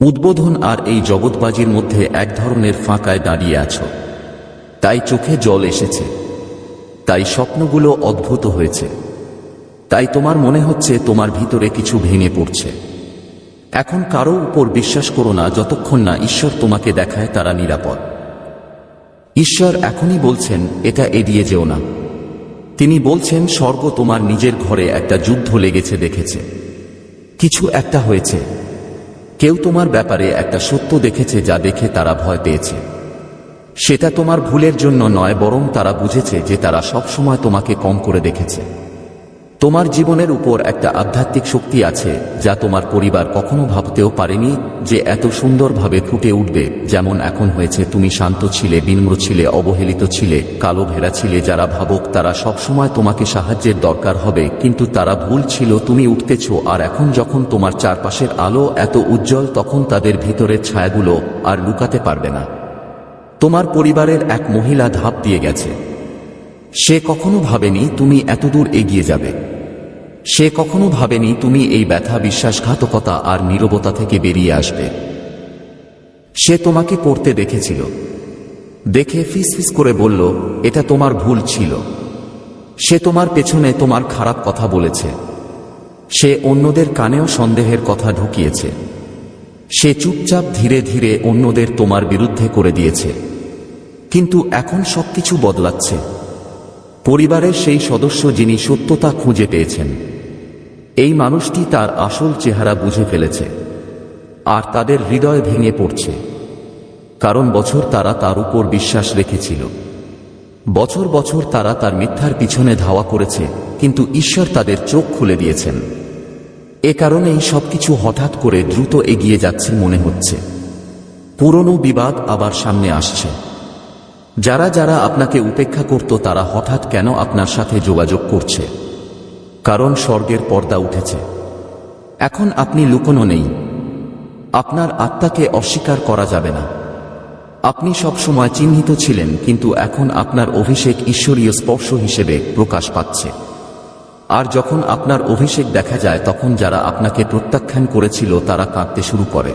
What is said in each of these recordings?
উদ্বোধন আর এই জগৎবাজির মধ্যে এক ধরনের ফাঁকায় দাঁড়িয়ে আছো। তাই চোখে জল এসেছে। তাই স্বপ্নগুলো অদ্ভুত হয়েছে। তাই তোমার মনে হচ্ছে তোমার ভিতরে কিছু ভেঙে পড়ছে। এখন কারও উপর বিশ্বাস করো না, যতক্ষণ না ঈশ্বর তোমাকে দেখায় তারা নিরাপদ। ঈশ্বর এখনই বলছেন, এটা এড়িয়ে যেও না। তিনি বলছেন, স্বর্গ তোমার নিজের ঘরে একটা যুদ্ধ লেগেছে, দেখেছে। কিছু একটা হয়েছে। কেউ তোমার ব্যাপারে একটা সত্য দেখেছে যা দেখে তারা ভয় পেয়েছে। সেটা তোমার ভুলের জন্য নয়, বরং তারা বুঝেছে যে তারা সবসময় তোমাকে কম করে দেখেছে। তোমার জীবনের উপর একটা আধ্যাত্মিক শক্তি আছে, যা তোমার পরিবার কখনো ভাবতেও পারেনি যে এত সুন্দরভাবে ফুটে উঠবে, যেমন এখন হয়েছে তুমি শান্ত ছিলে, বিনম্র ছিলে, অবহেলিত ছিলে, কালো ভেড়া ছিলে, যারা ভাবক তারা সবসময় তোমাকে সাহায্যের দরকার হবে, কিন্তু তারা ভুল ছিল, তুমি উঠতেছ, আর এখন যখন তোমার চারপাশের আলো এত উজ্জ্বল তখন তাদের ভিতরের ছায়াগুলো আর লুকাতে পারবে না। তোমার পরিবারের এক মহিলা ধাপ দিয়ে গেছে। সে কখনো ভাবেনি তুমি এতদূর এগিয়ে যাবে। সে কখনো ভাবেনি তুমি এই ব্যথা, বিশ্বাসঘাতকতা আর নীরবতা থেকে বেরিয়ে আসবে। সে তোমাকে পড়তে দেখেছিল। দেখে ফিসফিস করে বলল, এটা তোমার ভুল ছিল। সে তোমার পেছনে তোমার খারাপ কথা বলেছে। সে অন্যদের কানেও সন্দেহের কথা ঢুকিয়েছে। সে চুপচাপ ধীরে ধীরে অন্যদের তোমার বিরুদ্ধে করে দিয়েছে। কিন্তু এখন সবকিছু বদলাচ্ছে। পরিবারের সেই সদস্য যিনি সত্যতা খুঁজে পেয়েছেন। এই মানুষটি তার আসল চেহারা বুঝে ফেলেছে, আর তাদের হৃদয় ভেঙে পড়ছে, কারণ বছর তারা তার উপর বিশ্বাস রেখেছিল। বছর বছর তারা তার মিথ্যার পিছনে ধাওয়া করেছে, কিন্তু ঈশ্বর তাদের চোখ খুলে দিয়েছেন। এ কারণেই সবকিছু হঠাৎ করে দ্রুত এগিয়ে যাচ্ছে মনে হচ্ছে। পুরনো বিবাদ আবার সামনে আসছে। যারা যারা আপনাকে উপেক্ষা করত তারা হঠাৎ কেন আপনার সাথে যোগাযোগ করছে? কারণ স্বর্গের পর্দা উঠেছে। এখন আপনি লুকোনো নেই। আপনার আত্মাকে অস্বীকার করা যাবে না। আপনি সবসময় চিহ্নিত ছিলেন, কিন্তু এখন আপনার অভিষেক ঈশ্বরীয় স্পর্শ হিসেবে প্রকাশ পাচ্ছে। আর যখন আপনার অভিষেক দেখা যায়, তখন যারা আপনাকে প্রত্যাখ্যান করেছিল, তারা কাঁদতে শুরু করে।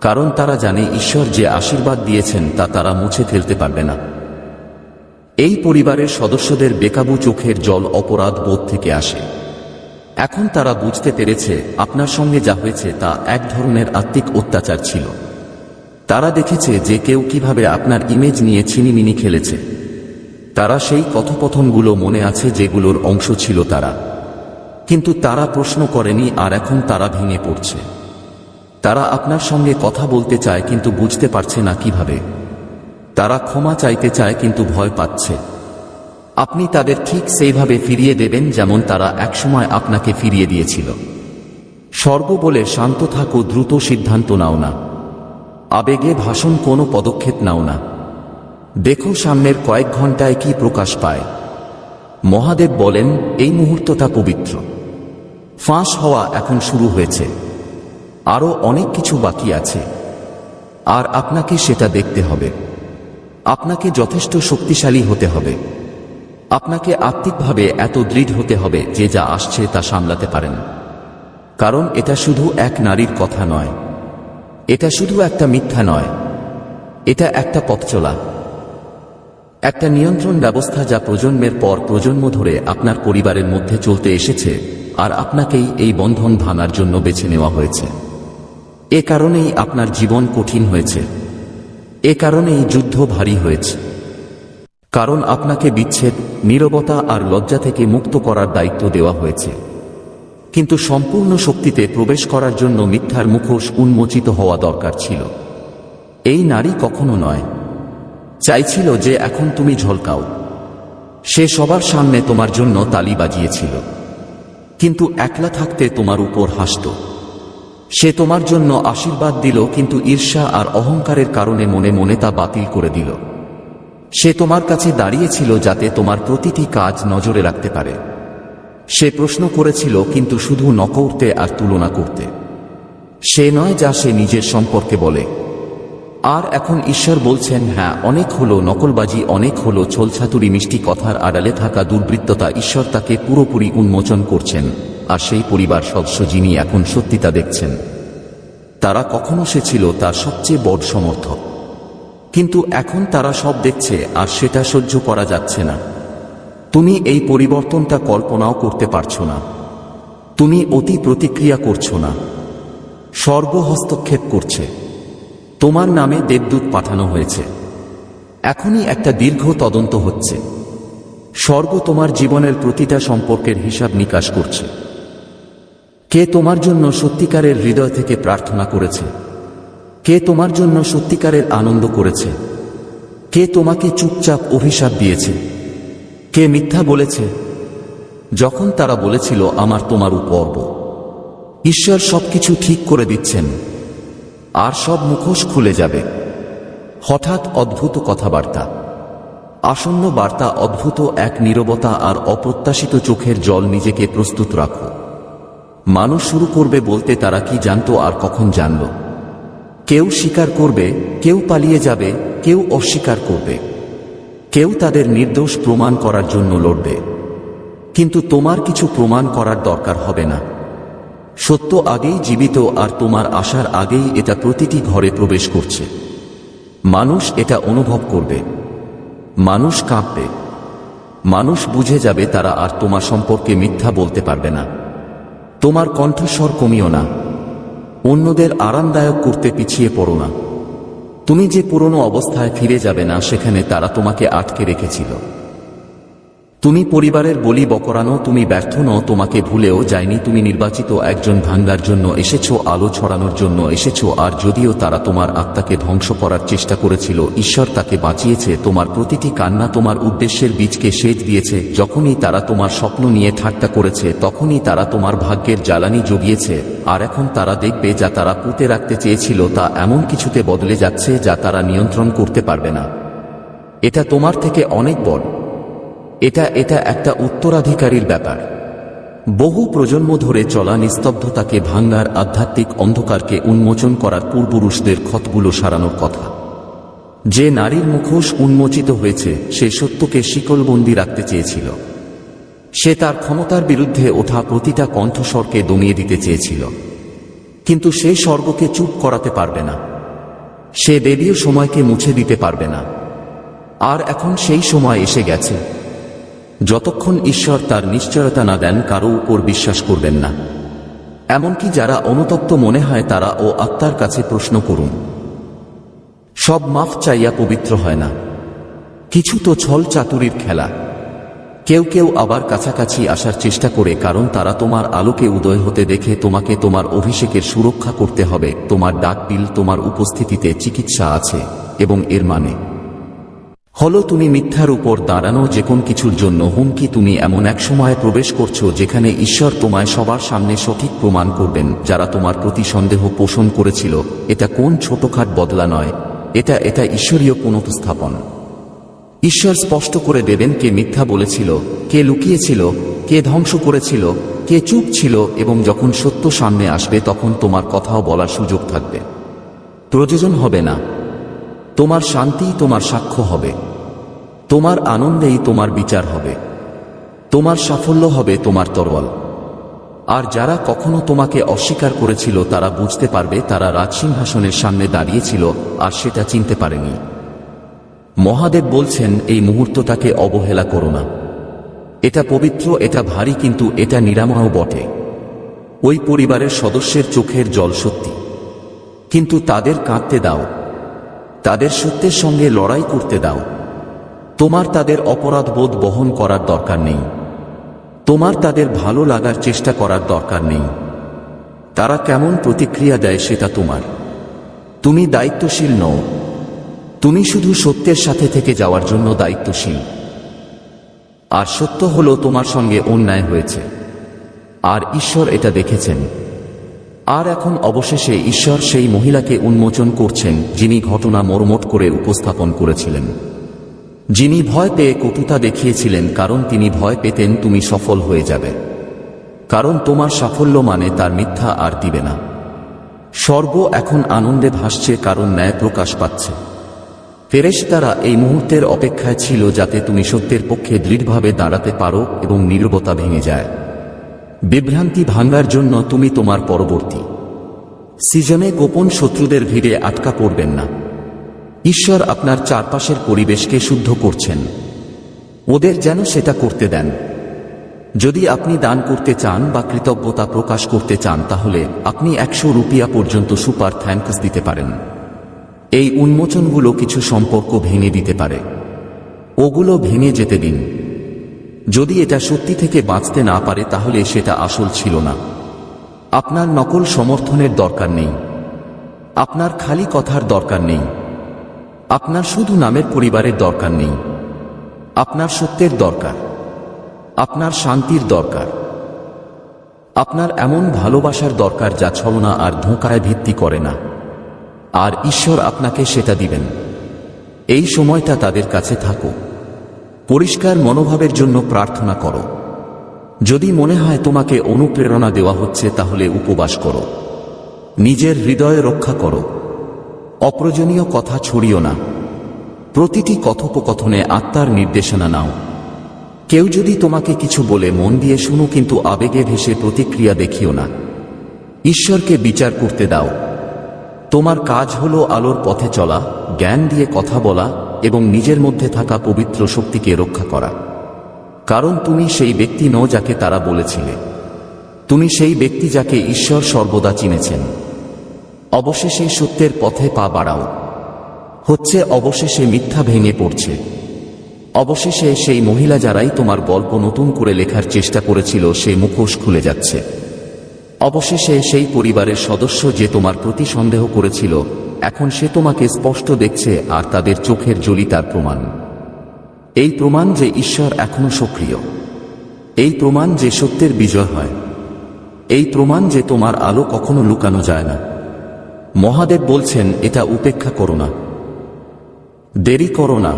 কারণ তারা জানে ঈশ্বর যে আশীর্বাদ দিয়েছেন, তা তারা মুছে ফেলতে পারবে না। এই পরিবারের সদস্যদের বেকাবু চোখের জল অপরাধ বোধ থেকে আসে। এখন তারা বুঝতে পেরেছে আপনার সঙ্গে যা হয়েছে তা এক ধরনের আত্মিক অত্যাচার ছিল। তারা দেখেছে যে কেউ কীভাবে আপনার ইমেজ নিয়ে ছিনিমিনি খেলেছে। তারা সেই কথোপথনগুলো মনে আছে যেগুলোর অংশ ছিল তারা। কিন্তু তারা প্রশ্ন করেনি আর এখন তারা ভেঙে পড়ছে। তারা আপনার সঙ্গে কথা বলতে চায় কিন্তু বুঝতে পারছে না কীভাবে। তারা ক্ষমা চাইতে চায় কিন্তু ভয় পাচ্ছে। আপনি তাদের ঠিক সেইভাবে ফিরিয়ে দেবেন যেমন তারা একসময় আপনাকে ফিরিয়ে দিয়েছিল। স্বর্গ বলে শান্ত থাকো, দ্রুত সিদ্ধান্ত নাও না। আবেগে ভাষণ কোনো পদক্ষেপ নাও না। দেখো সামনের কয়েক ঘন্টায় কি প্রকাশ পায়। মহাদেব বলেন, এই মুহূর্তটা পবিত্র। ফাঁস হওয়া এখন শুরু হয়েছে। আরও অনেক কিছু বাকি আছে। আর আপনাকে সেটা দেখতে হবে। আপনাকে যথেষ্ট শক্তিশালী হতে হবে। আপনাকে আত্মিকভাবে এত দৃঢ় হতে হবে যে যা আসছে তা সামলাতে পারেন। কারণ এটা শুধু এক নারীর কথা নয়। এটা শুধু একটা মিথ্যা নয়। এটা একটা পথচলা একটা নিয়ন্ত্রণ ব্যবস্থা যা প্রজন্মের পর প্রজন্ম ধরে আপনার পরিবারের মধ্যে চলতে এসেছে আর আপনাকেই এই বন্ধন ভাঙার জন্য বেছে নেওয়া হয়েছে। এ কারণেই আপনার জীবন কঠিন হয়েছে। এ কারণেই যুদ্ধ ভারী হয়েছে। কারণ আপনাকে বিচ্ছেদ, নীরবতা আর লজ্জা থেকে মুক্ত করার দায়িত্ব দেওয়া হয়েছে। কিন্তু সম্পূর্ণ শক্তিতে প্রবেশ করার জন্য মিথ্যার মুখোশ উন্মোচিত হওয়া দরকার ছিল। এই নারী কখনো নয়। চাইছিল যে এখন তুমি ঝলকাও। সে সবার সামনে তোমার জন্য তালি বাজিয়েছিল। কিন্তু একলা থাকতে তোমার উপর হাসত। সে তোমার জন্য আশীর্বাদ দিল, কিন্তু ঈর্ষা আর অহংকারের কারণে মনে মনে তা বাতিল করে দিল। সে তোমার কাছে দাঁড়িয়েছিল যাতে তোমার প্রতিটি কাজ নজরে রাখতে পারে। সে প্রশ্ন করেছিল, কিন্তু শুধু ন করতে আর তুলনা করতে। সে নয় যা সে নিজের সম্পর্কে বলে। আর এখন ঈশ্বর বলছেন হ্যাঁ অনেক হলো নকলবাজি, অনেক হলো ছোলছাতুরি মিষ্টি কথার আড়ালে থাকা দুর্বৃত্ততা। ঈশ্বর তাকে পুরোপুরি উন্মোচন করছেন। আর সেই পরিবার সদস্য যিনি এখন সত্যি তা দেখছেন, তারা কখনো সে ছিল তার সবচেয়ে বড় সমর্থক। কিন্তু এখন তারা সব দেখছে আর সেটা সহ্য করা যাচ্ছে না। তুমি এই পরিবর্তনটা কল্পনাও করতে পারছ না। তুমি অতি প্রতিক্রিয়া করছ না। সর্ব হস্তক্ষেপ করছে। তোমার নামে দেবদূত পাঠানো হয়েছে। এখনই একটা দীর্ঘ তদন্ত হচ্ছে। স্বর্গ তোমার জীবনের প্রতিটা সম্পর্কের হিসাব নিকাশ করছে। কে তোমার জন্য সত্যিকারের হৃদয় থেকে প্রার্থনা করেছে? কে তোমার জন্য সত্যিকারের আনন্দ করেছে? কে তোমাকে চুপচাপ অভিশাপ দিয়েছে? কে মিথ্যা বলেছে? যখন তারা বলেছিল, আমার তোমার উপর্ব। ঈশ্বর সবকিছু ঠিক করে দিচ্ছেন। আর সব মুখোশ খুলে যাবে। হঠাৎ অদ্ভুত কথাবার্তা। আসন্ন বার্তা অদ্ভুত এক নীরবতা আর অপ্রত্যাশিত চোখের জল নিজেকে প্রস্তুত রাখো। মানুষ শুরু করবে বলতে তারা কি জানতো আর কখন জানল। কেউ স্বীকার করবে, কেউ পালিয়ে যাবে, কেউ অস্বীকার করবে। কেউ তাদের নির্দোষ প্রমাণ করার জন্য লড়বে। কিন্তু তোমার কিছু প্রমাণ করার দরকার হবে না। সত্য আগেই জীবিত আর তোমার আসার আগেই এটা প্রতিটি ঘরে প্রবেশ করছে। মানুষ এটা অনুভব করবে। মানুষ কাঁপবে। মানুষ বুঝে যাবে তারা আর তোমার সম্পর্কে মিথ্যা বলতে পারবে না। তোমার কণ্ঠস্বর কমিও না। অন্যদের আরামদায়ক করতে পিছিয়ে পড়ো না। তুমি যে পুরনো অবস্থায় ফিরে যাবে না, সেখানে তারা তোমাকে আটকে রেখেছিল। পরিবারের বলি বকরানো তুমি ব্যর্থ নও, তোমাকে ভুলেও যায়নি, তুমি নির্বাচিত একজন ভাঙ্গার জন্য এসেছ, আলো ছড়ানোর জন্য এসেছ, আর যদিও তারা তোমার আত্মাকে ধ্বংস করার চেষ্টা করেছিল, ঈশ্বর তাকে বাঁচিয়েছে, তোমার প্রতিটি কান্না তোমার উদ্দেশ্যের বীজকে সেচ দিয়েছে, যখনই তারা তোমার স্বপ্ন নিয়ে ঠাট্টা করেছে, তখনই তারা তোমার ভাগ্যের জ্বালানি জগিয়েছে, আর এখন তারা দেখবে যা তারা পুঁতে রাখতে চেয়েছিল, তা এমন কিছুতে বদলে যাচ্ছে যা তারা নিয়ন্ত্রণ করতে পারবে না। এটা তোমার থেকে অনেক বড়। এটা এটা একটা উত্তরাধিকারীর ব্যাপার। বহু প্রজন্ম ধরে চলা নিস্তব্ধতাকে ভাঙ্গার আধ্যাত্মিক অন্ধকারকে উন্মোচন করার পূর্বপুরুষদের ক্ষতগুলো সারানোর কথা। যে নারীর মুখোশ উন্মোচিত হয়েছে, সে সত্যকে শিকলবন্দি রাখতে চেয়েছিল। সে তার ক্ষমতার বিরুদ্ধে ওঠা প্রতিটা কণ্ঠস্বরকে দমিয়ে দিতে চেয়েছিল। কিন্তু সে স্বর্গকে চুপ করাতে পারবে না। সে দেবীয় সময়কে মুছে দিতে পারবে না। আর এখন সেই সময় এসে গেছে। যতক্ষণ ঈশ্বর তার নিশ্চয়তা না দেন, কারও উপর বিশ্বাস করবেন না। এমনকি যারা অনুতপ্ত মনে হয়, তারা ও আত্মার কাছে প্রশ্ন করুন। সব মাফ চাইয়া পবিত্র হয় না। কিছু তো ছল চাতুরির খেলা। কেউ কেউ আবার কাছাকাছি আসার চেষ্টা করে, কারণ তারা তোমার আলোকে উদয় হতে দেখে তোমাকে তোমার অভিষেকের সুরক্ষা করতে হবে। তোমার ডাক বিল তোমার উপস্থিতিতে চিকিৎসা আছে এবং এর মানে হলো তুমি মিথ্যার উপর দাঁড়ানো যে কোন কিছুর জন্য হুমকি তুমি এমন এক সময়ে প্রবেশ করছ যেখানে ঈশ্বর তোমায় সবার সামনে সঠিক প্রমাণ করবেন, যারা তোমার প্রতি সন্দেহ পোষণ করেছিল। এটা কোন ছোটখাট বদলা নয়। এটা এটা ঈশ্বরীয় পুনঃস্থাপন ঈশ্বর স্পষ্ট করে দেবেন কে মিথ্যা বলেছিল, কে লুকিয়েছিল, কে ধ্বংস করেছিল, কে চুপ ছিল এবং যখন সত্য সামনে আসবে তখন তোমার কথাও বলার সুযোগ থাকবে। প্রয়োজন হবে না। তোমার শান্তি তোমার সাক্ষ্য হবে। তোমার আনন্দেই তোমার বিচার হবে। তোমার সাফল্য হবে তোমার তরোয়াল। আর যারা কখনো তোমাকে অস্বীকার করেছিল, তারা বুঝতে পারবে তারা রাজসিংহাসনের সামনে দাঁড়িয়েছিল আর সেটা চিনতে পারেনি। মহাদেব বলছেন, এই মুহূর্তটাকে অবহেলা করো না। এটা পবিত্র, এটা ভারী, কিন্তু এটা নিরাময়ও বটে। ওই পরিবারের সদস্যের চোখের জল সত্যি। কিন্তু তাদের কাঁদতে দাও। তাদের সত্যের সঙ্গে লড়াই করতে দাও। তোমার তাদের অপরাধবোধ বহন করার দরকার নেই। তোমার তাদের ভালো লাগার চেষ্টা করার দরকার নেই। তারা কেমন প্রতিক্রিয়া দেয় সেটা তোমার। তুমি দায়িত্বশীল নও। তুমি শুধু সত্যের সাথে থেকে যাওয়ার জন্য দায়িত্বশীল। আর সত্য হলো তোমার সঙ্গে অন্যায় হয়েছে। আর ঈশ্বর এটা দেখেছেন। আর এখন অবশেষে ঈশ্বর সেই মহিলাকে উন্মোচন করছেন, যিনি ঘটনা মর্মট করে উপস্থাপন করেছিলেন। যিনি ভয় পেয়ে কটুতা দেখিয়েছিলেন, কারণ তিনি ভয় পেতেন তুমি সফল হয়ে যাবে। কারণ তোমার সাফল্য মানে তার মিথ্যা আর দিবে না। স্বর্গ এখন আনন্দে ভাসছে, কারণ ন্যায় প্রকাশ পাচ্ছে। ফেরেশ ফেরেশতারা এই মুহূর্তের অপেক্ষায় ছিল যাতে তুমি সত্যের পক্ষে দৃঢ়ভাবে দাঁড়াতে পারো এবং নীরবতা ভেঙে যায়। বিভ্রান্তি ভাঙ্গার জন্য তুমি তোমার পরবর্তী। সিজনে গোপন শত্রুদের ভিড়ে আটকা পড়বেন না। ঈশ্বর আপনার চারপাশের পরিবেশকে শুদ্ধ করছেন। ওদের যেন সেটা করতে দেন। যদি আপনি দান করতে চান বা কৃতজ্ঞতা প্রকাশ করতে চান, তাহলে আপনি একশো রুপিয়া পর্যন্ত সুপার থ্যাঙ্কস দিতে পারেন। এই উন্মোচনগুলো কিছু সম্পর্ক ভেঙে দিতে পারে। ওগুলো ভেঙে যেতে দিন। যদি এটা সত্যি থেকে বাঁচতে না পারে, তাহলে সেটা আসল ছিল না। আপনার নকল সমর্থনের দরকার নেই। আপনার খালি কথার দরকার নেই। আপনার শুধু নামের পরিবারের দরকার নেই। আপনার সত্যের দরকার। আপনার শান্তির দরকার। আপনার এমন ভালোবাসার দরকার যা ছলনা আর ধোঁকায় ভিত্তি করে না। আর ঈশ্বর আপনাকে সেটা দিবেন। এই সময়টা তাদের কাছে থাকো পরিষ্কার মনোভাবের জন্য প্রার্থনা করো। যদি মনে হয় তোমাকে অনুপ্রেরণা দেওয়া হচ্ছে, তাহলে উপবাস করো। নিজের হৃদয় রক্ষা করো। অপ্রয়োজনীয় কথা ছড়িও না। প্রতিটি কথোপকথনে আত্মার নির্দেশনা নাও। কেউ যদি তোমাকে কিছু বলে মন দিয়ে শুনো, কিন্তু আবেগে ভেসে প্রতিক্রিয়া দেখিও না। ঈশ্বরকে বিচার করতে দাও। তোমার কাজ হলো আলোর পথে চলা, জ্ঞান দিয়ে কথা বলা এবং নিজের মধ্যে থাকা পবিত্র শক্তিকে রক্ষা করা। কারণ তুমি সেই ব্যক্তি নও যাকে তারা বলেছিলে। তুমি সেই ব্যক্তি যাকে ঈশ্বর সর্বদা চিনেছেন। অবশেষে সত্যের পথে পা বাড়াও। হচ্ছে অবশেষে মিথ্যা ভেঙে পড়ছে। অবশেষে সেই মহিলা যারাই তোমার গল্প নতুন করে লেখার চেষ্টা করেছিল সেই মুখোশ খুলে যাচ্ছে। অবশেষে সেই পরিবারের সদস্য যে তোমার প্রতি সন্দেহ করেছিল এখন সে তোমাকে স্পষ্ট দেখছে আর তাদের চোখের জলি তার প্রমাণ। এই প্রমাণ যে ঈশ্বর এখনও সক্রিয়। এই প্রমাণ যে সত্যের বিজয় হয়। এই প্রমাণ যে তোমার আলো কখনো লুকানো যায় না। মহাদেব বলছেন, এটা উপেক্ষা করো না। দেরি করো না।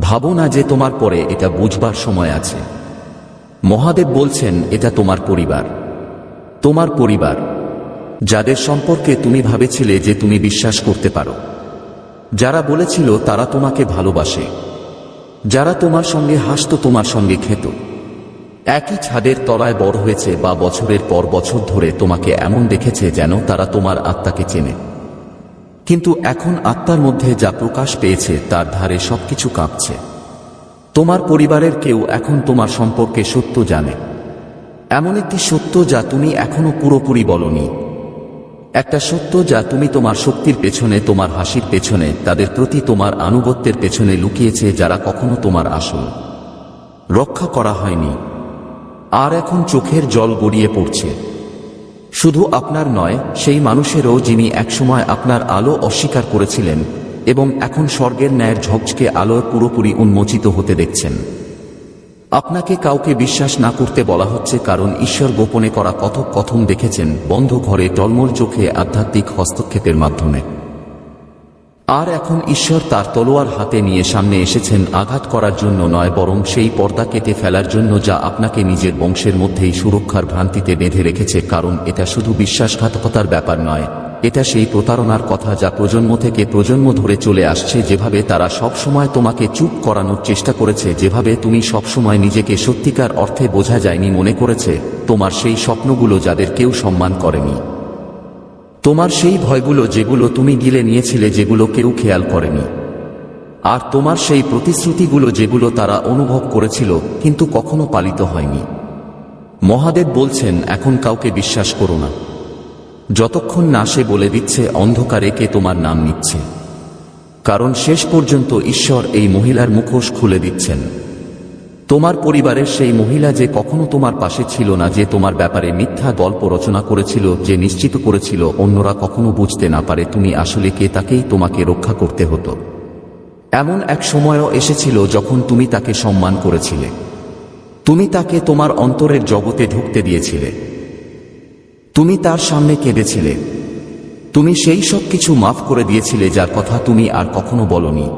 ভাবো না যে তোমার পরে এটা বুঝবার সময় আছে। মহাদেব বলছেন, এটা তোমার পরিবার। তোমার পরিবার। যাদের সম্পর্কে তুমি ভাবেছিলে যে তুমি বিশ্বাস করতে পারো। যারা বলেছিল তারা তোমাকে ভালোবাসে। যারা তোমার সঙ্গে হাসত তোমার সঙ্গে খেত। একই ছাদের তলায় বড় হয়েছে বা বছরের পর বছর ধরে তোমাকে এমন দেখেছে যেন তারা তোমার আত্মাকে চেনে। কিন্তু এখন আত্মার মধ্যে যা প্রকাশ পেয়েছে তার ধারে সবকিছু কাঁপছে। তোমার পরিবারের কেউ এখন তোমার সম্পর্কে সত্য জানে। এমন একটি সত্য যা তুমি এখনও পুরোপুরি বলনি। একটা সত্য যা তুমি তোমার শক্তির পেছনে, তোমার হাসির পেছনে, তাদের প্রতি তোমার আনুগত্যের পেছনে লুকিয়েছে যারা কখনো তোমার আসল রক্ষা করা হয়নি। আর এখন চোখের জল গড়িয়ে পড়ছে। শুধু আপনার নয়, সেই মানুষেরও যিনি একসময় আপনার আলো অস্বীকার করেছিলেন এবং এখন স্বর্গের ন্যায়ের ঝকঝকে আলোয় পুরোপুরি উন্মোচিত হতে দেখছেন। আপনাকে কাউকে বিশ্বাস না করতে বলা হচ্ছে কারণ ঈশ্বর গোপনে করা কথক কথন দেখেছেন বন্ধ ঘরে টলমল চোখে আধ্যাত্মিক হস্তক্ষেপের মাধ্যমে। আর এখন ঈশ্বর তার তলোয়ার হাতে নিয়ে সামনে এসেছেন আঘাত করার জন্য নয় বরং সেই পর্দা কেটে ফেলার জন্য যা আপনাকে নিজের বংশের মধ্যেই সুরক্ষার ভ্রান্তিতে বেঁধে রেখেছে কারণ এটা শুধু বিশ্বাসঘাতকতার ব্যাপার নয়। এটা সেই প্রতারণার কথা যা প্রজন্ম থেকে প্রজন্ম ধরে চলে আসছে যেভাবে তারা সব সময় তোমাকে চুপ করানোর চেষ্টা করেছে, যেভাবে তুমি সব সময় নিজেকে সত্যিকার অর্থে বোঝা যায়নি মনে করেছে, তোমার সেই স্বপ্নগুলো যাদের কেউ সম্মান করেনি। তোমার সেই ভয়গুলো যেগুলো তুমি গিলে নিয়েছিলে যেগুলো কেউ খেয়াল করেনি। আর তোমার সেই প্রতিশ্রুতিগুলো যেগুলো তারা অনুভব করেছিল, কিন্তু কখনো পালিত হয়নি। মহাদেব বলছেন, এখন কাউকে বিশ্বাস করো না। যতক্ষণ না সে বলে দিচ্ছে, অন্ধকারে কে তোমার নাম নিচ্ছে। কারণ শেষ পর্যন্ত ঈশ্বর এই মহিলার মুখোশ খুলে দিচ্ছেন। তোমার পরিবারের সেই মহিলা যে কখনো তোমার পাশে ছিল না, যে তোমার ব্যাপারে মিথ্যা গল্প রচনা করেছিল, যে নিশ্চিত করেছিল, অন্যরা কখনো বুঝতে না পারে তুমি আসলে কে, তাকেই তোমাকে রক্ষা করতে হতো। এমন এক সময়ও এসেছিল যখন তুমি তাকে সম্মান করেছিলে। তুমি তাকে তোমার অন্তরের জগতে ঢুকতে দিয়েছিলে। তুমি তার সামনে কেঁদেছিলে। তুমি সেই সব কিছু মাফ করে দিয়েছিলে যার কথা তুমি আর কখনো বলনি।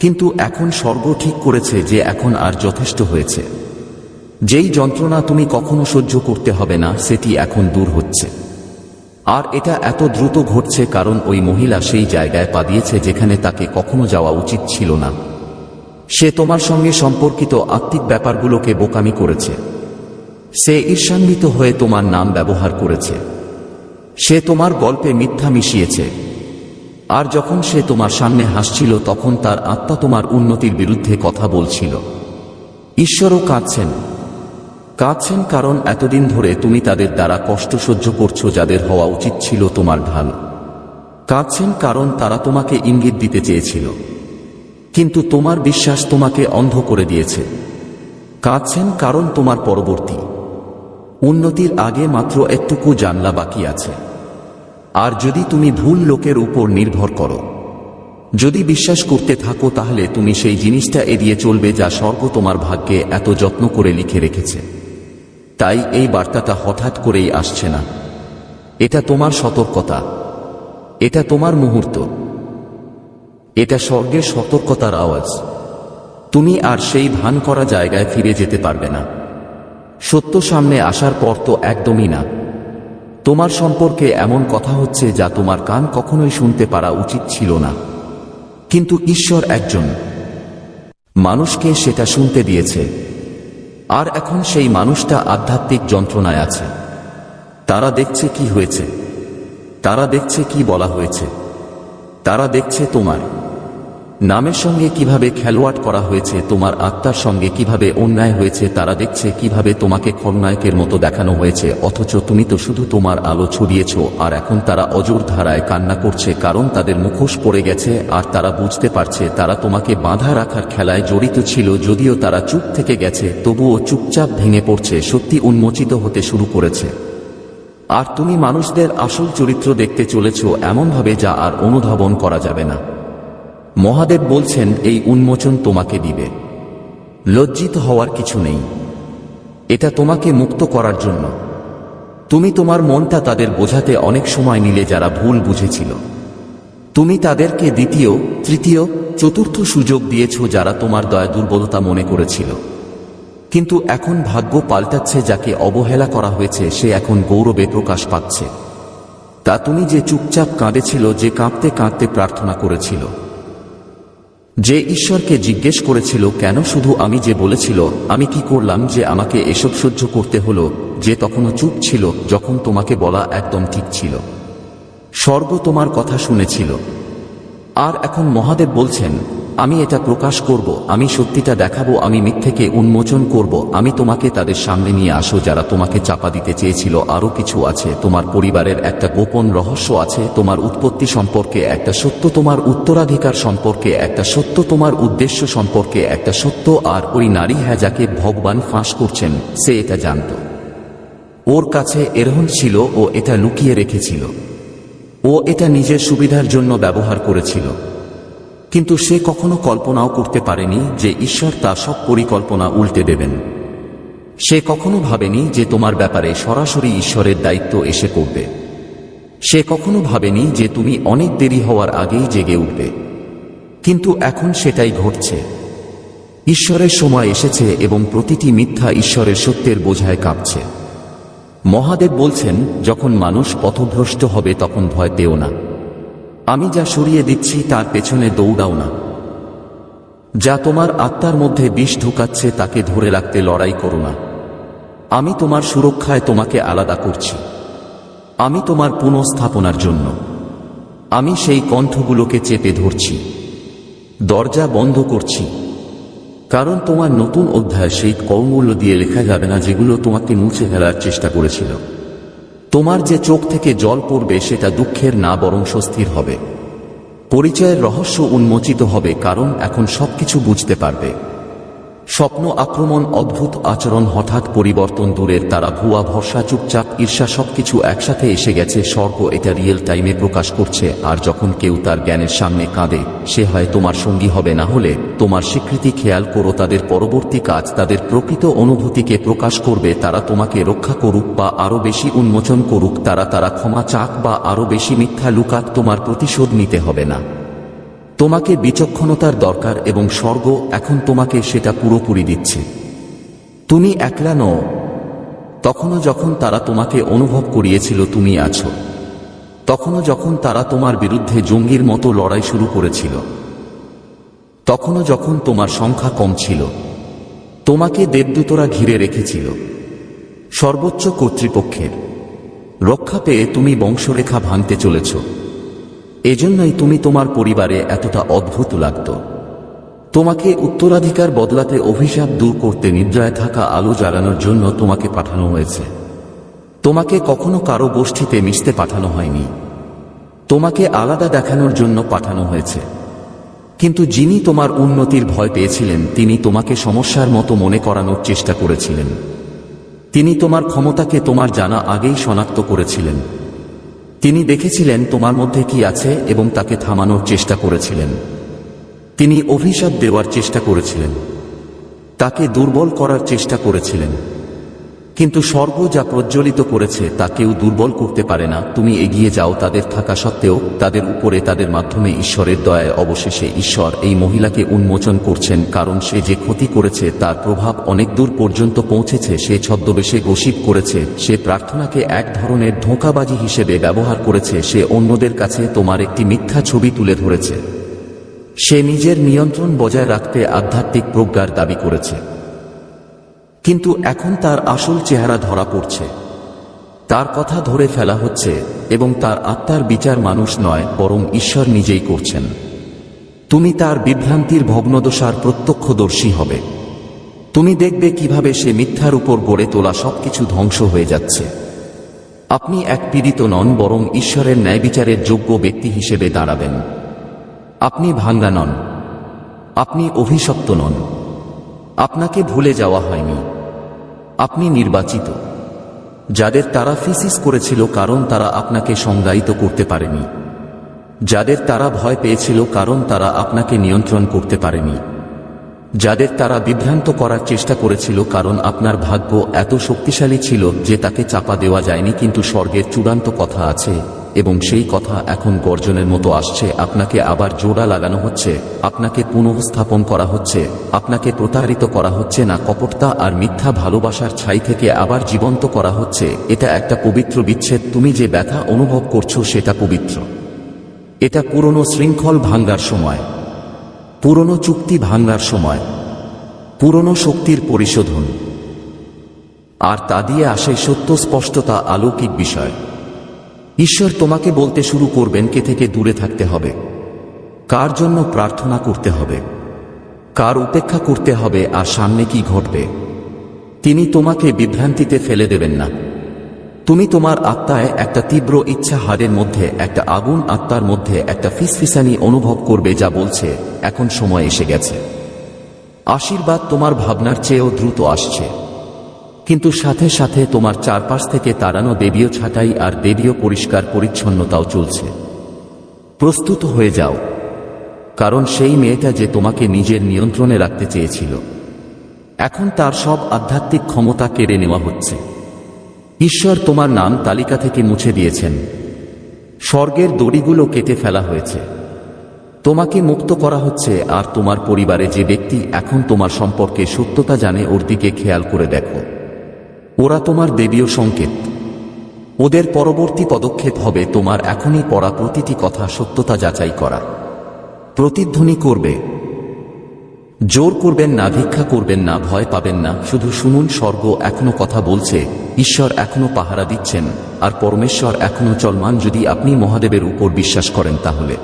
কিন্তু এখন স্বর্গ ঠিক করেছে যে এখন আর যথেষ্ট হয়েছে। যেই যন্ত্রণা তুমি কখনো সহ্য করতে হবে না, সেটি এখন দূর হচ্ছে। আর এটা এত দ্রুত ঘটছে কারণ ওই মহিলা সেই জায়গায় পা দিয়েছে যেখানে তাকে কখনো যাওয়া উচিত ছিল না। সে তোমার সঙ্গে সম্পর্কিত আত্মিক ব্যাপারগুলোকে বোকামি করেছে। সে ঈর্ষান্বিত হয়ে তোমার নাম ব্যবহার করেছে। সে তোমার গল্পে মিথ্যা মিশিয়েছে। আর যখন সে তোমার সামনে হাসছিল, তখন তার আত্মা তোমার উন্নতির বিরুদ্ধে কথা বলছিল। ঈশ্বরও কাঁদছেন। কাঁদছেন কারণ এতদিন ধরে তুমি তাদের দ্বারা কষ্ট সহ্য করছ, যাদের হওয়া উচিত ছিল তোমার ঢাল। কাঁদছেন কারণ তারা তোমাকে ইঙ্গিত দিতে চেয়েছিল। কিন্তু তোমার বিশ্বাস তোমাকে অন্ধ করে দিয়েছে। কাঁদছেন কারণ তোমার পরবর্তী উন্নতির আগে মাত্র একটুকু জানলা বাকি আছে। আর যদি তুমি ভুল লোকের উপর নির্ভর করো, যদি বিশ্বাস করতে থাকো, তাহলে তুমি সেই জিনিসটা এড়িয়ে চলবে যা স্বর্গ তোমার ভাগ্যে এত যত্ন করে লিখে রেখেছে। তাই এই বার্তাটা হঠাৎ করেই আসছে না। এটা তোমার সতর্কতা। এটা তোমার মুহূর্ত। এটা স্বর্গের সতর্কতার আওয়াজ। তুমি আর সেই ভান করা জায়গায় ফিরে যেতে পারবে না। সত্য সামনে আসার পর তো একদমই না। তোমার সম্পর্কে এমন কথা হচ্ছে যা তোমার কান কখনোই শুনতে পারা উচিত ছিল না। কিন্তু ঈশ্বর একজন। মানুষকে সেটা শুনতে দিয়েছে। আর এখন সেই মানুষটা আধ্যাত্মিক যন্ত্রণায় আছে। তারা দেখছে কি হয়েছে। তারা দেখছে কি বলা হয়েছে। তারা দেখছে তোমার। নামের সঙ্গে কীভাবে খেলোয়াড় করা হয়েছে, তোমার আত্মার সঙ্গে কীভাবে অন্যায় হয়েছে, তারা দেখছে কীভাবে তোমাকে খলনায়কের মতো দেখানো হয়েছে, অথচ তুমি তো শুধু তোমার আলো ছড়িয়েছ, আর এখন তারা অজর ধারায় কান্না করছে, কারণ তাদের মুখোশ পড়ে গেছে, আর তারা বুঝতে পারছে, তারা তোমাকে বাঁধা রাখার খেলায় জড়িত ছিল, যদিও তারা চুপ থেকে গেছে, তবুও চুপচাপ ভেঙে পড়ছে, সত্যি উন্মোচিত হতে শুরু করেছে। আর তুমি মানুষদের আসল চরিত্র দেখতে চলেছ, এমনভাবে যা আর অনুধাবন করা যাবে না। মহাদেব বলছেন, এই উন্মোচন তোমাকে দিবে। লজ্জিত হওয়ার কিছু নেই। এটা তোমাকে মুক্ত করার জন্য। তুমি তোমার মনটা তাদের বোঝাতে অনেক সময় নিলে যারা ভুল বুঝেছিল। তুমি তাদেরকে দ্বিতীয়, তৃতীয়, চতুর্থ সুযোগ দিয়েছ যারা তোমার দয়া দুর্বলতা মনে করেছিল। কিন্তু এখন ভাগ্য পাল্টাচ্ছে যাকে অবহেলা করা হয়েছে, সে এখন গৌরবে প্রকাশ পাচ্ছে। তা তুমি যে চুপচাপ কাঁদেছিল, যে কাঁদতে কাঁদতে প্রার্থনা করেছিল যে ঈশ্বরকে জিজ্ঞেস করেছিল, কেন শুধু আমি যে বলেছিল, আমি কি করলাম যে আমাকে এসব সহ্য করতে হলো, যে তখনও চুপ ছিল, যখন তোমাকে বলা একদম ঠিক ছিল? স্বর্গ তোমার কথা শুনেছিল। আর এখন মহাদেব বলছেন আমি এটা প্রকাশ করব, আমি সত্যিটা দেখাবো, আমি মিথ্যেকে উন্মোচন করব, আমি তোমাকে তাদের সামনে নিয়ে আসো যারা তোমাকে চাপা দিতে চেয়েছিল। আরও কিছু আছে, তোমার পরিবারের একটা গোপন রহস্য আছে, তোমার উৎপত্তি সম্পর্কে একটা সত্য, তোমার উত্তরাধিকার সম্পর্কে একটা সত্য, তোমার উদ্দেশ্য সম্পর্কে একটা সত্য, আর ওই নারী হ্যাঁ যাকে ভগবান ফাঁস করছেন, সে এটা জানত। ওর কাছে এরহন ছিল ও এটা লুকিয়ে রেখেছিল। ও এটা নিজের সুবিধার জন্য ব্যবহার করেছিল। কিন্তু সে কখনো কল্পনাও করতে পারেনি যে ঈশ্বর তা সব পরিকল্পনা উল্টে দেবেন। সে কখনো ভাবেনি যে তোমার ব্যাপারে সরাসরি ঈশ্বরের দায়িত্ব এসে করবে সে কখনো ভাবেনি যে তুমি অনেক দেরি হওয়ার আগেই জেগে উঠবে। কিন্তু এখন সেটাই ঘটছে। ঈশ্বরের সময় এসেছে এবং প্রতিটি মিথ্যা ঈশ্বরের সত্যের বোঝায় কাঁপছে। মহাদেব বলছেন, যখন মানুষ পথভ্রষ্ট হবে তখন ভয় পেও না। আমি যা সরিয়ে দিচ্ছি তার পেছনে দৌড়াও না। যা তোমার আত্মার মধ্যে বিষ ঢুকাচ্ছে তাকে ধরে রাখতে লড়াই করো না। আমি তোমার সুরক্ষায় তোমাকে আলাদা করছি। আমি তোমার পুনঃস্থাপনার জন্য। আমি সেই কণ্ঠগুলোকে চেপে ধরছি। দরজা বন্ধ করছি। কারণ তোমার নতুন অধ্যায় সেই কর্মূল্য দিয়ে লেখা যাবে না যেগুলো তোমাকে মুছে ফেলার চেষ্টা করেছিল। তোমার যে চোখ থেকে জল পড়বে সেটা দুঃখের না বরং স্বস্তির হবে। পরিচয়ের রহস্য উন্মোচিত হবে কারণ এখন সবকিছু বুঝতে পারবে। স্বপ্ন, আক্রমণ, অদ্ভুত আচরণ হঠাৎ পরিবর্তন দূরের তারা, ভুয়া ভরসা, চুপচাপ, ঈর্ষা সবকিছু একসাথে এসে গেছে, স্বর্গ এটা রিয়েল টাইমে প্রকাশ করছে, আর যখন কেউ তার জ্ঞানের সামনে কাঁদে, সে হয় তোমার সঙ্গী হবে না হলে, তোমার স্বীকৃতি খেয়াল করো, তাদের পরবর্তী কাজ তাদের প্রকৃত অনুভূতিকে প্রকাশ করবে, তারা তোমাকে রক্ষা করুক বা আরও বেশি উন্মোচন করুক, তারা তারা ক্ষমা চাক বা আরও বেশি মিথ্যা লুকাক, তোমার প্রতিশোধ নিতে হবে না। তোমাকে বিচক্ষণতার দরকার এবং স্বর্গ এখন তোমাকে সেটা পুরোপুরি দিচ্ছে। তুমি একলা নও। তখনও যখন তারা তোমাকে অনুভব করিয়েছিল তুমি আছো। তখনও যখন তারা তোমার বিরুদ্ধে জঙ্গির মতো লড়াই শুরু করেছিল। তখনও যখন তোমার সংখ্যা কম ছিল। তোমাকে দেবদূতরা ঘিরে রেখেছিল। সর্বোচ্চ কর্তৃপক্ষের রক্ষা পেয়ে তুমি বংশরেখা ভাঙতে চলেছ। এজন্যই তুমি তোমার পরিবারে এতটা অদ্ভুত লাগত। তোমাকে উত্তরাধিকার বদলাতে অভিশাপ দূর করতে নিদ্রায় থাকা আলো জ্বালানোর জন্য তোমাকে পাঠানো হয়েছে। তোমাকে কখনো কারও গোষ্ঠীতে মিশতে পাঠানো হয়নি। তোমাকে আলাদা দেখানোর জন্য পাঠানো হয়েছে। কিন্তু যিনি তোমার উন্নতির ভয় পেয়েছিলেন, তিনি তোমাকে সমস্যার মতো মনে করানোর চেষ্টা করেছিলেন। তিনি তোমার ক্ষমতাকে তোমার জানা আগেই শনাক্ত করেছিলেন। তিনি দেখেছিলেন তোমার মধ্যে কি আছে এবং তাকে থামানোর চেষ্টা করেছিলেন। তিনি অভিশাপ দেওয়ার চেষ্টা করেছিলেন। তাকে দুর্বল করার চেষ্টা করেছিলেন। কিন্তু স্বর্গ যা প্রজ্বলিত করেছে তা কেউ দুর্বল করতে পারে না। তুমি এগিয়ে যাও, তাদের থাকা সত্ত্বেও তাদের উপরে তাদের মাধ্যমে ঈশ্বরের দয়ায় অবশেষে ঈশ্বর এই মহিলাকে উন্মোচন করছেন, কারণ সে যে ক্ষতি করেছে তার প্রভাব অনেক দূর পর্যন্ত পৌঁছেছে, সে ছদ্মবেশে গসিপ করেছে, সে প্রার্থনাকে এক ধরনের ধোঁকাবাজি হিসেবে ব্যবহার করেছে, সে অন্যদের কাছে তোমার একটি মিথ্যা ছবি তুলে ধরেছে। সে নিজের নিয়ন্ত্রণ বজায় রাখতে আধ্যাত্মিক প্রজ্ঞার দাবি করেছে। কিন্তু এখন তার আসল চেহারা ধরা পড়ছে। তার কথা ধরে ফেলা হচ্ছে এবং তার আত্মার বিচার মানুষ নয়, বরং ঈশ্বর নিজেই করছেন। তুমি তার বিভ্রান্তির ভগ্নদশার প্রত্যক্ষদর্শী হবে। তুমি দেখবে কীভাবে সে মিথ্যার উপর গড়ে তোলা সবকিছু ধ্বংস হয়ে যাচ্ছে। আপনি এক পীড়িত নন, বরং ঈশ্বরের ন্যায় বিচারের যোগ্য ব্যক্তি হিসেবে দাঁড়াবেন। আপনি ভাঙ্গা নন। আপনি অভিশপ্ত নন। আপনাকে ভুলে যাওয়া হয়নি। আপনি নির্বাচিত। যাদের তারা ফিসিস করেছিল কারণ তারা আপনাকে সংজ্ঞায়িত করতে পারেনি। যাদের তারা ভয় পেয়েছিল কারণ তারা আপনাকে নিয়ন্ত্রণ করতে পারেনি। যাদের তারা বিভ্রান্ত করার চেষ্টা করেছিল কারণ আপনার ভাগ্য এত শক্তিশালী ছিল যে তাকে চাপা দেওয়া যায়নি, কিন্তু স্বর্গের চূড়ান্ত কথা আছে। এবং সেই কথা এখন গর্জনের মতো আসছে, আপনাকে আবার জোড়া লাগানো হচ্ছে, আপনাকে পুনঃস্থাপন করা হচ্ছে, আপনাকে প্রতারিত করা হচ্ছে না, কপটতা আর মিথ্যা ভালোবাসার ছাই থেকে আবার জীবন্ত করা হচ্ছে, এটা একটা পবিত্র বিচ্ছেদ, তুমি যে ব্যথা অনুভব করছ সেটা পবিত্র। এটা পুরনো শৃঙ্খল ভাঙ্গার সময়, পুরনো চুক্তি ভাঙ্গার সময়, পুরনো শক্তির পরিশোধন। আর তা দিয়ে আসে সত্য স্পষ্টতা আলৌকিক বিষয়। ঈশ্বর তোমাকে বলতে শুরু করবেন কে থেকে দূরে থাকতে হবে। কার জন্য প্রার্থনা করতে হবে? কার উপেক্ষা করতে হবে আর সামনে কি ঘটবে? তিনি তোমাকে বিভ্রান্তিতে ফেলে দেবেন না। তুমি তোমার আত্মায় একটা তীব্র ইচ্ছা হারের মধ্যে, একটা আগুন আত্মার মধ্যে, একটা ফিসফিসানি অনুভব করবে যা বলছে, এখন সময় এসে গেছে। আশীর্বাদ তোমার ভাবনার চেয়েও দ্রুত আসছে। কিন্তু সাথে সাথে তোমার চারপাশ থেকে তাড়ানো দেবীয় ছাঁটাই আর দেবীয় পরিষ্কার পরিচ্ছন্নতাও চলছে। প্রস্তুত হয়ে যাও। কারণ সেই মেয়েটা যে তোমাকে নিজের নিয়ন্ত্রণে রাখতে চেয়েছিল। এখন তার সব আধ্যাত্মিক ক্ষমতা কেড়ে নেওয়া হচ্ছে। ঈশ্বর তোমার নাম তালিকা থেকে মুছে দিয়েছেন। স্বর্গের দড়িগুলো কেটে ফেলা হয়েছে। তোমাকে মুক্ত করা হচ্ছে আর তোমার পরিবারে যে ব্যক্তি এখন তোমার সম্পর্কে সত্যতা জানে ওর দিকে খেয়াল করে দেখো। ওরা তোমার দেবীয় সংকেত। ওদের পরবর্তী পদক্ষেপ হবে তোমার এখনই পড়া প্রতিটি কথা সত্যতা যাচাই করা। প্রতিধ্বনি করবে। জোর করবেন না, ভিক্ষা করবেন না, ভয় পাবেন না, শুধু শুনুন, স্বর্গ এখনও কথা বলছে, ঈশ্বর এখনও পাহারা দিচ্ছেন, আর পরমেশ্বর এখনও চলমান, যদি আপনি মহাদেবের উপর বিশ্বাস করেন তাহলে।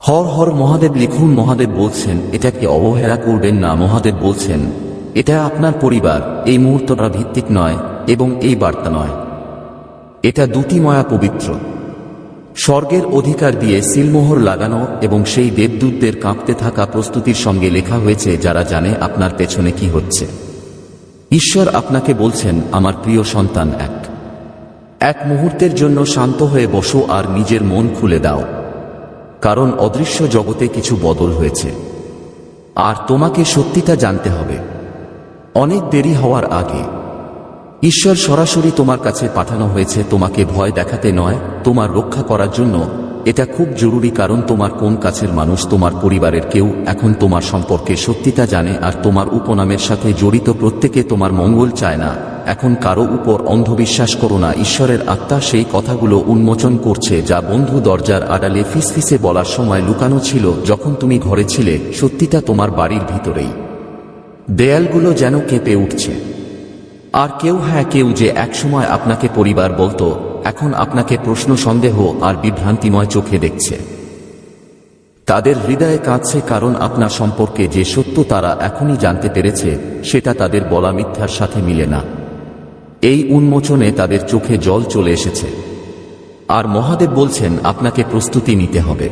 হর হর মহাদেব লিখুন, মহাদেব বলছেন এটাকে অবহেলা করবেন না, মহাদেব বলছেন এটা আপনার পরিবার, এই মুহূর্তটা ভিত্তিক নয় এবং এই বার্তা নয়। এটা দুটি ময়া পবিত্র। স্বর্গের অধিকার দিয়ে সিলমোহর লাগানো এবং সেই দেবদূতদের কাঁপতে থাকা প্রস্তুতির সঙ্গে লেখা হয়েছে যারা জানে আপনার পেছনে কি হচ্ছে। ঈশ্বর আপনাকে বলছেন, আমার প্রিয় সন্তান, এক। এক মুহূর্তের জন্য শান্ত হয়ে বসো আর নিজের মন খুলে দাও। কারণ অদৃশ্য জগতে কিছু বদল হয়েছে। আর তোমাকে সত্যিটা জানতে হবে। অনেক দেরি হওয়ার আগে। ঈশ্বর সরাসরি তোমার কাছে পাঠানো হয়েছে, তোমাকে ভয় দেখাতে নয়, তোমার রক্ষা করার জন্য। এটা খুব জরুরি কারণ তোমার কোন কাছের মানুষ, তোমার পরিবারের কেউ এখন তোমার সম্পর্কে সত্যিটা জানে আর তোমার উপনামের সাথে জড়িত প্রত্যেকে তোমার মঙ্গল চায় না। এখন কারও উপর অন্ধবিশ্বাস করো না, ঈশ্বরের আত্মা সেই কথাগুলো উন্মোচন করছে যা বন্ধু দরজার আড়ালে ফিসফিসে বলার সময় লুকানো ছিল, যখন তুমি ঘরে ছিলে, সত্যিটা তোমার বাড়ির ভিতরেই। দেয়ালগুলো যেন কেঁপে উঠছে। আর কেউ হ্যাঁ কেউ যে একসময় আপনাকে পরিবার বলতো, এখন আপনাকে প্রশ্ন, সন্দেহ আর বিভ্রান্তিময় চোখে দেখছে। তাদের হৃদয়ে কাঁদছে কারণ আপনার সম্পর্কে যে সত্য তারা এখনই জানতে পেরেছে, সেটা তাদের বলা মিথ্যার সাথে মিলে না। এই উন্মোচনে তাদের চোখে জল চলে এসেছে। আর মহাদেব বলছেন, আপনাকে প্রস্তুতি নিতে হবে।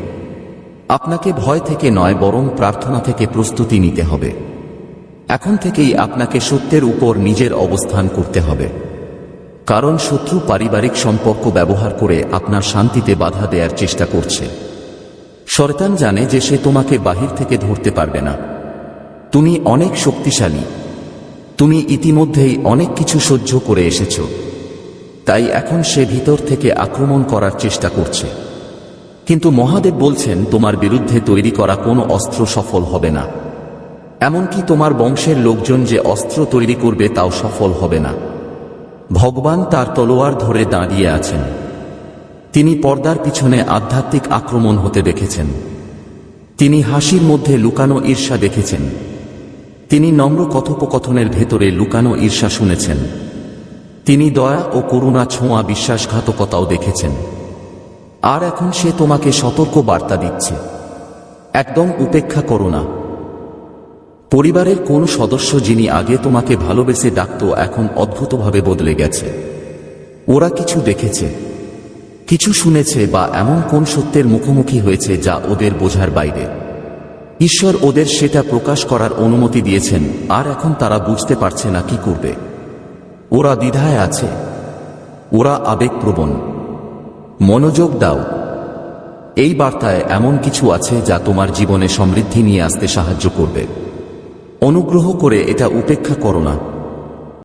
আপনাকে ভয় থেকে নয়, বরং প্রার্থনা থেকে প্রস্তুতি নিতে হবে। এখন থেকেই আপনাকে সত্যের উপর নিজের অবস্থান করতে হবে। কারণ শত্রু পারিবারিক সম্পর্ক ব্যবহার করে আপনার শান্তিতে বাধা দেওয়ার চেষ্টা করছে। শয়তান জানে যে সে তোমাকে বাহির থেকে ধরতে পারবে না। তুমি অনেক শক্তিশালী। তুমি ইতিমধ্যেই অনেক কিছু সহ্য করে এসেছ। তাই এখন সে ভিতর থেকে আক্রমণ করার চেষ্টা করছে। কিন্তু মহাদেব বলছেন, তোমার বিরুদ্ধে তৈরি করা কোনো অস্ত্র সফল হবে না। এমনকি তোমার বংশের লোকজন যে অস্ত্র তৈরি করবে তাও সফল হবে না। ভগবান তার তলোয়ার ধরে দাঁড়িয়ে আছেন। তিনি পর্দার পিছনে আধ্যাত্মিক আক্রমণ হতে দেখেছেন। তিনি হাসির মধ্যে লুকানো ঈর্ষা দেখেছেন। তিনি নম্র কথোপকথনের ভেতরে লুকানো ঈর্ষা শুনেছেন। তিনি দয়া ও করুণা ছোঁয়া বিশ্বাসঘাতকতাও দেখেছেন। আর এখন সে তোমাকে সতর্ক বার্তা দিচ্ছে। একদম উপেক্ষা করো না। পরিবারের কোন সদস্য যিনি আগে তোমাকে ভালোবেসে ডাকত, এখন অদ্ভুতভাবে বদলে গেছে। ওরা কিছু দেখেছে, কিছু শুনেছে বা এমন কোন সত্যের মুখোমুখি হয়েছে যা ওদের বোঝার বাইরে। ঈশ্বর ওদের সেটা প্রকাশ করার অনুমতি দিয়েছেন, আর এখন তারা বুঝতে পারছে না কি করবে। ওরা দ্বিধায় আছে, ওরা আবেগপ্রবণ। মনোযোগ দাও। এই বার্তায় এমন কিছু আছে যা তোমার জীবনে সমৃদ্ধি নিয়ে আসতে সাহায্য করবে। অনুগ্রহ করে এটা উপেক্ষা করো না।